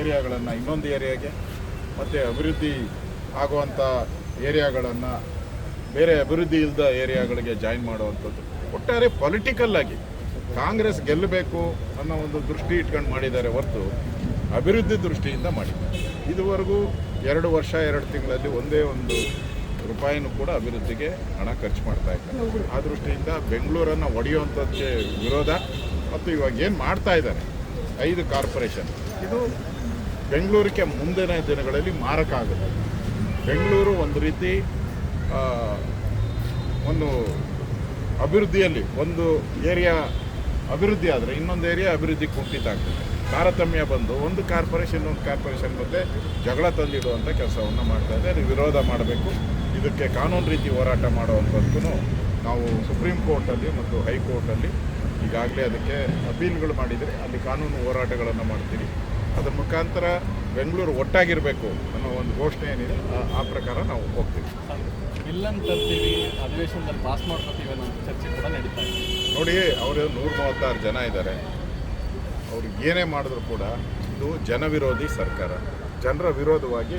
ಏರಿಯಾಗಳನ್ನು, ಇನ್ನೊಂದು ಏರಿಯಾಗೆ ಮತ್ತು ಅಭಿವೃದ್ಧಿ ಆಗುವಂಥ ಏರಿಯಾಗಳನ್ನು, ಬೇರೆ ಅಭಿವೃದ್ಧಿ ಇಲ್ಲದ ಏರಿಯಾಗಳಿಗೆ ಜಾಯಿನ್ ಮಾಡುವಂಥದ್ದು. ಒಟ್ಟಾರೆ ಪೊಲಿಟಿಕಲ್ಲಾಗಿ ಕಾಂಗ್ರೆಸ್ ಗೆಲ್ಲಬೇಕು ಅನ್ನೋ ಒಂದು ದೃಷ್ಟಿ ಇಟ್ಕೊಂಡು ಮಾಡಿದ್ದಾರೆ ಹೊರತು ಅಭಿವೃದ್ಧಿ ದೃಷ್ಟಿಯಿಂದ ಮಾಡಿದ್ದಾರೆ ಇದುವರೆಗೂ ಎರಡು ವರ್ಷ, ಎರಡು ತಿಂಗಳಲ್ಲಿ ಒಂದೇ ಒಂದು ರೂಪಾಯಿನೂ ಕೂಡ ಅಭಿವೃದ್ಧಿಗೆ ಹಣ ಖರ್ಚು ಮಾಡ್ತಾ ಇದ್ದಾರೆ. ಆ ದೃಷ್ಟಿಯಿಂದ ಬೆಂಗಳೂರನ್ನು ಒಡೆಯುವಂಥದ್ದಕ್ಕೆ ವಿರೋಧ. ಮತ್ತು ಇವಾಗ ಏನು ಮಾಡ್ತಾ ಇದ್ದಾರೆ? ಐದು ಕಾರ್ಪೊರೇಷನ್. ಇದು ಬೆಂಗಳೂರಿಗೆ ಮುಂದಿನ ದಿನಗಳಲ್ಲಿ ಮಾರಕ ಆಗುತ್ತೆ. ಬೆಂಗಳೂರು ಒಂದು ರೀತಿ ಒಂದು ಅಭಿವೃದ್ಧಿಯಲ್ಲಿ, ಒಂದು ಏರಿಯಾ ಅಭಿವೃದ್ಧಿ ಆದರೆ ಇನ್ನೊಂದು ಏರಿಯಾ ಅಭಿವೃದ್ಧಿ ಕುಂಠಿತ ಆಗ್ತದೆ. ತಾರತಮ್ಯ ಬಂದು ಒಂದು ಕಾರ್ಪೊರೇಷನ್ ಒಂದು ಕಾರ್ಪೊರೇಷನ್ ಮತ್ತೆ ಜಗಳ ತಂದಿಡುವಂಥ ಕೆಲಸವನ್ನು ಮಾಡ್ತಾ ಇದೆ. ವಿರೋಧ ಮಾಡಬೇಕು. ಇದಕ್ಕೆ ಕಾನೂನು ರೀತಿ ಹೋರಾಟ ಮಾಡುವಂಥದ್ದು ನಾವು ಸುಪ್ರೀಂ ಕೋರ್ಟಲ್ಲಿ ಮತ್ತು ಹೈಕೋರ್ಟಲ್ಲಿ ಈಗಾಗಲೇ ಅದಕ್ಕೆ ಅಪೀಲ್ಗಳು ಮಾಡಿದರೆ ಅಲ್ಲಿ ಕಾನೂನು ಹೋರಾಟಗಳನ್ನು ಮಾಡ್ತೀವಿ ಅದರ ಮುಖಾಂತರ ಬೆಂಗಳೂರು ಒಟ್ಟಾಗಿರಬೇಕು ಅನ್ನೋ ಒಂದು ಘೋಷಣೆ ಏನಿದೆ ಆ- ಪ್ರಕಾರ ನಾವು ಹೋಗ್ತೀವಿ. ತರ್ತೀವಿ ಅಧಿವೇಶನದಲ್ಲಿ ಪಾಸ್ ಮಾಡ್ಕೊತೀವಿ ಅನ್ನೋ ಚರ್ಚೆ ಕೂಡ ನಡೀತಾ ಇದೆ. ನೋಡಿ ಅವರು ನೂರ ಮೂವತ್ತಾರು ಜನ ಇದ್ದಾರೆ. ಅವ್ರಿಗೆ ಏನೇ ಮಾಡಿದ್ರು ಕೂಡ ಇದು ಜನವಿರೋಧಿ ಸರ್ಕಾರ. ಜನರ ವಿರೋಧವಾಗಿ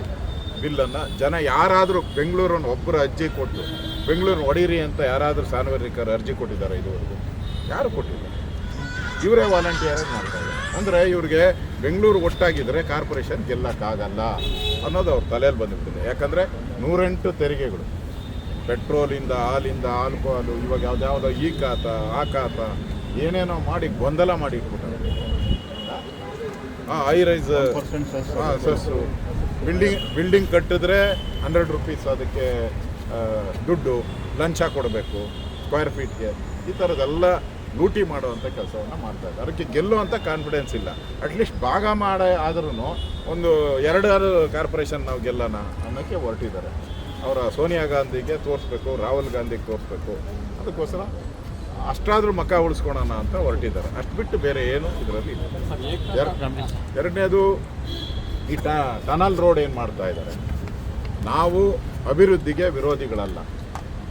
ಬಿಲ್ಲನ್ನು ಜನ ಯಾರಾದರೂ ಬೆಂಗಳೂರನ್ನು ಒಬ್ಬರು ಅರ್ಜಿ ಕೊಟ್ಟು ಬೆಂಗಳೂರು ಹೊಡೀರಿ ಅಂತ ಯಾರಾದರೂ ಸಾರ್ವಜನಿಕರು ಅರ್ಜಿ ಕೊಟ್ಟಿದ್ದಾರೆ ಇದುವರೆಗೂ ಯಾರು ಕೊಟ್ಟಿಲ್ಲ? ಇವರೇ ವಾಲಂಟಿಯರ್ ಮಾಡ್ತಾರೆ ಅಂದರೆ ಇವ್ರಿಗೆ ಬೆಂಗಳೂರು ಒಟ್ಟಾಗಿದ್ದರೆ ಕಾರ್ಪೊರೇಷನ್ ಗೆಲ್ಲಕ್ಕಾಗಲ್ಲ ಅನ್ನೋದು ಅವ್ರ ತಲೆಯಲ್ಲಿ ಬಂದಿರ್ತದೆ. ಯಾಕಂದರೆ ನೂರೆಂಟು ತೆರಿಗೆಗಳು. ಪೆಟ್ರೋಲಿಂದ ಹಾಲಿಂದ ಆಲ್ಕೋಹಾಲು ಇವಾಗ ಯಾವುದ್ಯಾವುದೋ ಈ ಖಾತ ಆ ಖಾತ ಏನೇನೋ ಮಾಡಿ ಗೊಂದಲ ಮಾಡಿ ಇಟ್ಬಿಟ್ಟಾರೆ. ಹಾಂ ಐ ರೈಸ್ ಹಾಂ ಸಸ್ಸು. ಬಿಲ್ಡಿಂಗ್ ಬಿಲ್ಡಿಂಗ್ ಕಟ್ಟಿದ್ರೆ ಹಂಡ್ರೆಡ್ ರುಪೀಸ್ ಅದಕ್ಕೆ ದುಡ್ಡು ಲಂಚ ಕೊಡಬೇಕು ಸ್ಕ್ವೇರ್ ಫೀಟ್ಗೆ ಈ ಥರದ್ದೆಲ್ಲ ಲೂಟಿ ಮಾಡುವಂಥ ಕೆಲಸವನ್ನು ಮಾಡ್ತಾ ಇದ್ದಾರೆ. ಅದಕ್ಕೆ ಗೆಲ್ಲುವಂಥ ಕಾನ್ಫಿಡೆನ್ಸ್ ಇಲ್ಲ. ಅಟ್ಲೀಸ್ಟ್ ಭಾಗ ಮಾಡ ಆದ್ರೂ ಒಂದು ಎರಡಾರು ಕಾರ್ಪೊರೇಷನ್ ನಾವು ಗೆಲ್ಲೋಣ ಅನ್ನೋಕ್ಕೆ ಹೊರಟಿದ್ದಾರೆ. ಅವರ ಸೋನಿಯಾ ಗಾಂಧಿಗೆ ತೋರಿಸ್ಬೇಕು, ರಾಹುಲ್ ಗಾಂಧಿಗೆ ತೋರಿಸ್ಬೇಕು. ಅದಕ್ಕೋಸ್ಕರ ಅಷ್ಟಾದರೂ ಮಕ ಉಳಿಸ್ಕೊಳೋಣ ಅಂತ ಹೊರಟಿದ್ದಾರೆ. ಅಷ್ಟು ಬಿಟ್ಟು ಬೇರೆ ಏನು ಇದರಲ್ಲಿ ಎರಡನೇದು ಈ ಟನಲ್ ರೋಡ್ ಏನು ಮಾಡ್ತಾ ಇದ್ದಾರೆ? ನಾವು ಅಭಿವೃದ್ಧಿಗೆ ವಿರೋಧಿಗಳಲ್ಲ.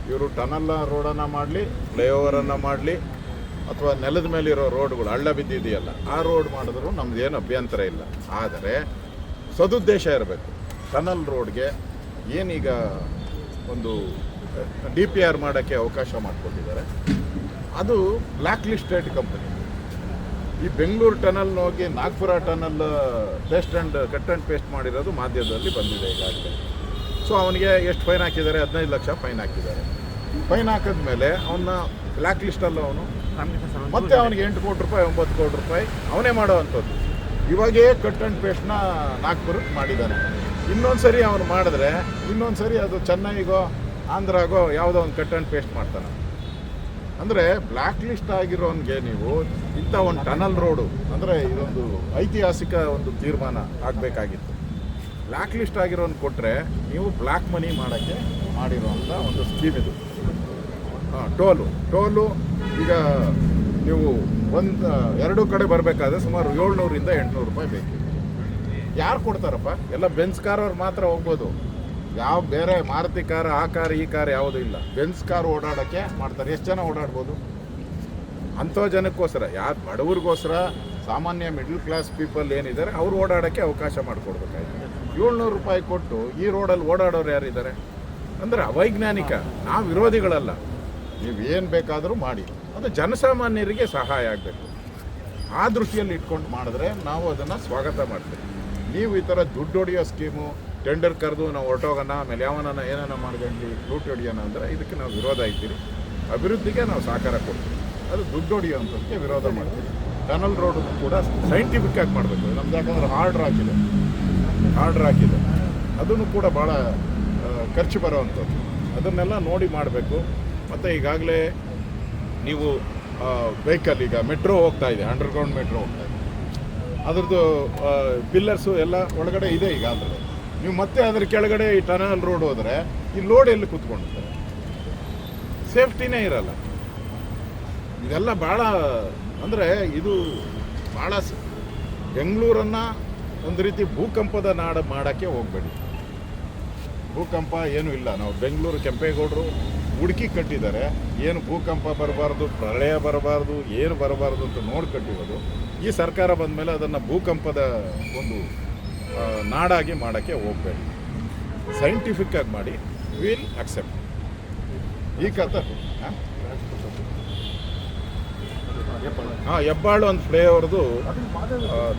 ಇವರು ಟನಲ್ ರೋಡನ್ನು ಮಾಡಲಿ ಫ್ಲೈಓವರನ್ನು ಮಾಡಲಿ ಅಥವಾ ನೆಲದ ಮೇಲಿರೋ ರೋಡ್ಗಳು ಹಳ್ಳ ಬಿದ್ದಿದೆಯಲ್ಲ, ಆ ರೋಡ್ ಮಾಡಿದ್ರು ನಮ್ದು ಏನು ಅಭ್ಯಂತರ ಇಲ್ಲ. ಆದರೆ ಸದುದ್ದೇಶ ಇರಬೇಕು. ಟನಲ್ ರೋಡ್ಗೆ ಏನೀಗ ಒಂದು ಡಿ ಪಿ ಆರ್ ಮಾಡೋಕ್ಕೆ ಅವಕಾಶ ಮಾಡಿಕೊಟ್ಟಿದ್ದಾರೆ. ಅದು ಬ್ಲ್ಯಾಕ್ ಲಿಸ್ಟೆಡ್ ಕಂಪನಿ. ಈ ಬೆಂಗಳೂರು ಟನಲ್ ಹೋಗಿ Nagpur tunnel, paste and cut and paste ಮಾಡಿರೋದು ಮಾಧ್ಯಮದಲ್ಲಿ ಬಂದಿದೆ ಈಗಾಗಲೇ. ಸೊ, ಅವನಿಗೆ ಎಷ್ಟು ಫೈನ್ ಹಾಕಿದ್ದಾರೆ? ಹದಿನೈದು ಲಕ್ಷ ಫೈನ್ ಹಾಕಿದ್ದಾರೆ. ಫೈನ್ ಹಾಕಿದ್ಮೇಲೆ ಅವನ್ನ ಬ್ಲ್ಯಾಕ್ ಲಿಸ್ಟಲ್ಲಿ ಅವನು ಮತ್ತೆ ಅವನಿಗೆ ಎಂಟು ಕೋಟಿ ರೂಪಾಯಿ, ಒಂಬತ್ತು ಕೋಟಿ ರೂಪಾಯಿ ಅವನೇ ಮಾಡುವಂಥದ್ದು ಇವಾಗೇ ಕಟ್ ಆ್ಯಂಡ್ ಪೇಸ್ಟ್ನ ನಾಗ್ಪುರಕ್ಕೆ ಮಾಡಿದ್ದಾನೆ. ಇನ್ನೊಂದು ಸರಿ ಅವನು ಮಾಡಿದ್ರೆ ಇನ್ನೊಂದು ಸರಿ ಅದು ಚೆನ್ನೈಗೋ, ಆಂಧ್ರಾಗೋ ಯಾವುದೋ ಒಂದು ಕಟ್ ಆ್ಯಂಡ್ ಪೇಸ್ಟ್ ಮಾಡ್ತಾನೆ. ಅಂದರೆ ಬ್ಲ್ಯಾಕ್ ಲಿಸ್ಟ್ ಆಗಿರೋನ್ಗೆ ನೀವು ಇಂಥ ಒಂದು ಟನಲ್ ರೋಡು ಅಂದರೆ ಇದೊಂದು ಐತಿಹಾಸಿಕ ಒಂದು ತೀರ್ಮಾನ ಆಗಬೇಕಾಗಿತ್ತು. ಬ್ಲ್ಯಾಕ್ ಲಿಸ್ಟ್ ಆಗಿರೋನ್ ಕೊಟ್ಟರೆ ನೀವು ಬ್ಲ್ಯಾಕ್ ಮನಿ ಮಾಡೋಕ್ಕೆ ಮಾಡಿರೋಂಥ ಒಂದು ಸ್ಕೀಮ್ ಇದು. ಟೋಲು. ಟೋಲು ಈಗ ನೀವು ಒಂದು, ಎರಡು ಕಡೆ ಬರಬೇಕಾದ್ರೆ ಸುಮಾರು ಏಳ್ನೂರಿಂದ ಎಂಟುನೂರು ರೂಪಾಯಿ ಬೇಕು. ಯಾರು ಕೊಡ್ತಾರಪ್ಪ? ಎಲ್ಲ ಬೆನ್ಸ್ ಕಾರ್ ಅವ್ರು ಮಾತ್ರ ಹೋಗ್ಬೋದು. ಯಾವ ಬೇರೆ ಮಾರುತಿ ಕಾರ್, ಆ ಕಾರ್, ಈ ಕಾರ್ ಯಾವುದೂ ಇಲ್ಲ. ಬೆನ್ಸ್ ಕಾರ್ ಓಡಾಡೋಕ್ಕೆ ಮಾಡ್ತಾರೆ. ಎಷ್ಟು ಜನ ಓಡಾಡ್ಬೋದು? ಅಂಥ ಜನಕ್ಕೋಸ್ಕರ, ಯಾರು ಬಡವ್ರಿಗೋಸ್ಕರ, ಸಾಮಾನ್ಯ ಮಿಡ್ಲ್ ಕ್ಲಾಸ್ ಪೀಪಲ್ ಏನಿದ್ದಾರೆ ಅವ್ರು ಓಡಾಡೋಕ್ಕೆ ಅವಕಾಶ ಮಾಡಿಕೊಡ್ಬೇಕಾಯ್ತು. ಏಳ್ನೂರು ರೂಪಾಯಿ ಕೊಟ್ಟು ಈ ರೋಡಲ್ಲಿ ಓಡಾಡೋರು ಯಾರಿದ್ದಾರೆ? ಅಂದರೆ ಅವೈಜ್ಞಾನಿಕ, ನಾವು ವಿರೋಧಿಗಳಲ್ಲ. ನೀವು ಏನು ಬೇಕಾದರೂ ಮಾಡಿ. ಅದು ಜನಸಾಮಾನ್ಯರಿಗೆ ಸಹಾಯ ಆಗಬೇಕು. ಆ ದೃಷ್ಟಿಯಲ್ಲಿ ಇಟ್ಕೊಂಡು ಮಾಡಿದ್ರೆ ನಾವು ಅದನ್ನು ಸ್ವಾಗತ ಮಾಡ್ತೀವಿ. ನೀವು ಈ ಥರ ದುಡ್ಡು ಹೊಡೆಯೋ ಸ್ಕೀಮು, ಟೆಂಡರ್ ಕರೆದು ನಾವು ಹೊರಟೋಗೋಣ, ಆಮೇಲೆ ಯಾವನ ಏನಾನ ಮಾಡ್ಕೊಂಡು ಲೂಟಿ ಹೊಡಿಯೋಣ ಅಂದರೆ ಇದಕ್ಕೆ ನಾವು ವಿರೋಧ ಆಯ್ತೀರಿ ಅಭಿವೃದ್ಧಿಗೆ ನಾವು ಸಹಕಾರ ಕೊಡ್ತೀವಿ. ಅದು ದುಡ್ಡು ಹೊಡಿಯೋಂಥದ್ದಕ್ಕೆ ವಿರೋಧ ಮಾಡ್ತೀವಿ. ಟನಲ್ ರೋಡ್ ಕೂಡ ಸೈಂಟಿಫಿಕ್ ಆಗಿ ಮಾಡಬೇಕು. ನಮ್ದು ಯಾಕಂದ್ರೆ ಆರ್ಡ್ರ್ ಹಾಕಿದೆ ಆರ್ಡ್ರ್ ಹಾಕಿದೆ ಅದನ್ನು ಕೂಡ ಭಾಳ ಖರ್ಚು ಬರೋವಂಥದ್ದು ಅದನ್ನೆಲ್ಲ ನೋಡಿ ಮಾಡಬೇಕು. ಮತ್ತು ಈಗಾಗಲೇ ನೀವು ವೆಹಿಕಲ್ ಈಗ ಮೆಟ್ರೋ ಹೋಗ್ತಾ ಇದೆ ಅಂಡರ್ಗ್ರೌಂಡ್ ಮೆಟ್ರೋ ಹೋಗ್ತಾ ಇದೆ. ಅದ್ರದ್ದು ಪಿಲ್ಲರ್ಸು ಎಲ್ಲ ಒಳಗಡೆ ಇದೆ ಈಗ ಅಂದರೆ ನೀವು ಮತ್ತೆ ಅದ್ರ ಕೆಳಗಡೆ ಈ ಟನಲ್ ರೋಡ್ ಹೋದರೆ, ಈ ಲೋಡ್ ಎಲ್ಲಿ ಕೂತ್ಕೊಂಡಿದೆ ಸೇಫ್ಟಿನೇ ಇರಲ್ಲ. ಇದೆಲ್ಲ ಭಾಳ, ಅಂದರೆ ಇದು ಭಾಳ ಬೆಂಗಳೂರನ್ನು ಒಂದು ರೀತಿ ಭೂಕಂಪದ ನಾಡು ಮಾಡೋಕ್ಕೆ ಹೋಗಬೇಡಿ. ಭೂಕಂಪ ಏನೂ ಇಲ್ಲ. ನಾವು ಬೆಂಗಳೂರು ಕೆಂಪೇಗೌಡರು ಹುಡುಕಿ ಕಟ್ಟಿದ್ದಾರೆ. ಏನು ಭೂಕಂಪ ಬರಬಾರ್ದು, ಪ್ರಳಯ ಬರಬಾರ್ದು, ಏನು ಬರಬಾರ್ದು ಅಂತ ನೋಡಿ ಕಟ್ಟಿರೋದು. ಈ ಸರ್ಕಾರ ಬಂದ ಮೇಲೆ ಅದನ್ನು ಭೂಕಂಪದ ಒಂದು ನಾಡಾಗಿ ಮಾಡೋಕ್ಕೆ ಹೋಗಬೇಡಿ. ಸೈಂಟಿಫಿಕ್ಕಾಗಿ ಮಾಡಿ ವಿಲ್ ಅಕ್ಸೆಪ್ಟ್ ಈ ಕಥ ಹಾಂ? ಹಾಂ, ಹೆಬ್ಬಾಳು ಒಂದು ಫ್ಲೇವರ್ದು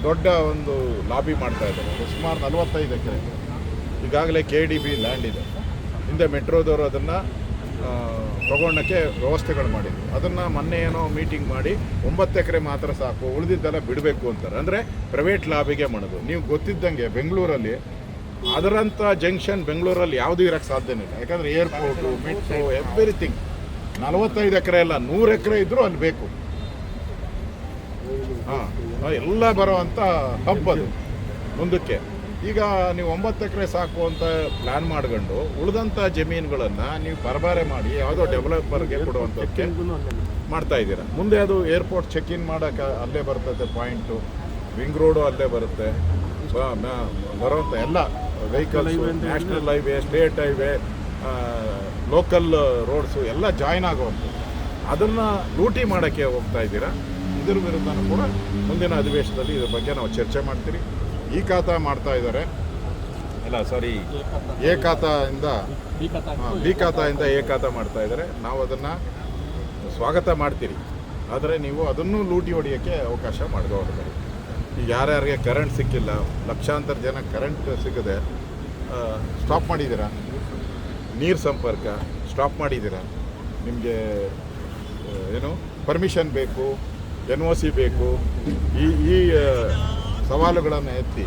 ದೊಡ್ಡ ಒಂದು ಲಾಬಿ ಮಾಡ್ತಾ ಇದ್ದಾರೆ. ಸುಮಾರು ನಲವತ್ತೈದು ಎಕರೆ. ಈಗಾಗಲೇ ಕೆ ಡಿ ಬಿ ಲ್ಯಾಂಡ್ ಇದೆ. ಹಿಂದೆ ಮೆಟ್ರೋದವರು ಅದನ್ನು ತಗೊಳ್ಳೋಕ್ಕೆ ವ್ಯವಸ್ಥೆಗಳು ಮಾಡಿದ್ರು ಅದನ್ನು ಮೊನ್ನೆ ಏನೋ ಮೀಟಿಂಗ್ ಮಾಡಿ ಒಂಬತ್ತು ಎಕರೆ ಮಾತ್ರ ಸಾಕು, ಉಳಿದಿದ್ದೆಲ್ಲ ಬಿಡಬೇಕು ಅಂತಾರೆ. ಅಂದರೆ ಪ್ರೈವೇಟ್ ಲಾಬಿಗೆ ಮಾಡೋದು. ನೀವು ಗೊತ್ತಿದ್ದಂಗೆ ಬೆಂಗಳೂರಲ್ಲಿ ಅದರಂಥ ಜಂಕ್ಷನ್ ಬೆಂಗಳೂರಲ್ಲಿ ಯಾವುದೂ ಇರೋಕ್ಕೆ ಸಾಧ್ಯನೇ ಇಲ್ಲ. ಯಾಕಂದರೆ ಏರ್ಪೋರ್ಟು ಮೆಟ್ರೋ ಎವ್ರಿಥಿಂಗ್ ನಲವತ್ತೈದು ಎಕರೆ ಎಲ್ಲ ನೂರು ಎಕರೆ ಇದ್ದರೂ ಅಲ್ಲಿ ಬೇಕು. ಹಾಂ, ಎಲ್ಲ ಬರೋವಂಥ ಹಬ್ ಅದು ಮುಂದಕ್ಕೆ. ಈಗ ನೀವು ಒಂಬತ್ತು ಎಕರೆ ಸಾಕು ಅಂತ ಪ್ಲ್ಯಾನ್ ಮಾಡ್ಕೊಂಡು ಉಳಿದಂಥ ಜಮೀನುಗಳನ್ನು ನೀವು ಪರಬಾರೆ ಮಾಡಿ ಯಾವುದೋ ಡೆವಲಪರ್ಗೆ ಕೊಡುವಂಥದ್ದಕ್ಕೆ ಮಾಡ್ತಾ ಇದ್ದೀರಾ? ಮುಂದೆ ಅದು ಏರ್ಪೋರ್ಟ್ ಚೆಕ್ ಇನ್ ಮಾಡೋಕೆ ಅಲ್ಲೇ ಬರ್ತದೆ ಪಾಯಿಂಟು ವಿಂಗ್ ರೋಡು ಅಲ್ಲೇ ಬರುತ್ತೆ. ಬರೋಂಥ ಎಲ್ಲ vehicles national highway state highway local roads ಎಲ್ಲ ಜಾಯ್ನ್ ಆಗುವಂಥದ್ದು. ಅದನ್ನು ಲೂಟಿ ಮಾಡೋಕ್ಕೆ ಹೋಗ್ತಾ ಇದ್ದೀರಾ? ಇದ್ರ ವಿರುದ್ಧನೂ ಕೂಡ ಮುಂದಿನ ಅಧಿವೇಶನದಲ್ಲಿ ಇದ್ರ ಬಗ್ಗೆ ನಾವು ಚರ್ಚೆ ಮಾಡ್ತೀರಿ. ಈ ಖಾತಾ ಮಾಡ್ತಾ ಇದ್ದಾರೆ. ಇಲ್ಲ ಸಾರಿ ಎ ಹಾಂ, ಬಿ ಖಾತಾಯಿಂದ ಎ ಖಾತಾ ಮಾಡ್ತಾ ಇದ್ದಾರೆ. ನಾವು ಅದನ್ನು ಸ್ವಾಗತ ಮಾಡ್ತೀರಿ. ಆದರೆ ನೀವು ಅದನ್ನು ಲೂಟಿ ಹೊಡಿಯೋಕ್ಕೆ ಅವಕಾಶ ಮಾಡಿದವರು ಈಗ ಯಾರ್ಯಾರಿಗೆ ಕರೆಂಟ್ ಸಿಕ್ಕಿಲ್ಲ ಲಕ್ಷಾಂತರ ಜನ ಕರೆಂಟ್ ಸಿಗದೆ ಸ್ಟಾಪ್ ಮಾಡಿದ್ದೀರಾ? ನೀರು ಸಂಪರ್ಕ ಸ್ಟಾಪ್ ಮಾಡಿದ್ದೀರಾ? ನಿಮಗೆ ಏನು ಪರ್ಮಿಷನ್ ಬೇಕು ಎನ್ ಒ ಸಿ ಬೇಕು ಈ ಈ ಸವಾಲುಗಳನ್ನು ಎತ್ತಿ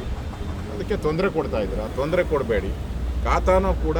ಅದಕ್ಕೆ ತೊಂದರೆ ಕೊಡ್ತಾ ಇದ್ದೀರಾ ತೊಂದರೆ ಕೊಡಬೇಡಿ. ಖಾತಾನೂ ಕೂಡ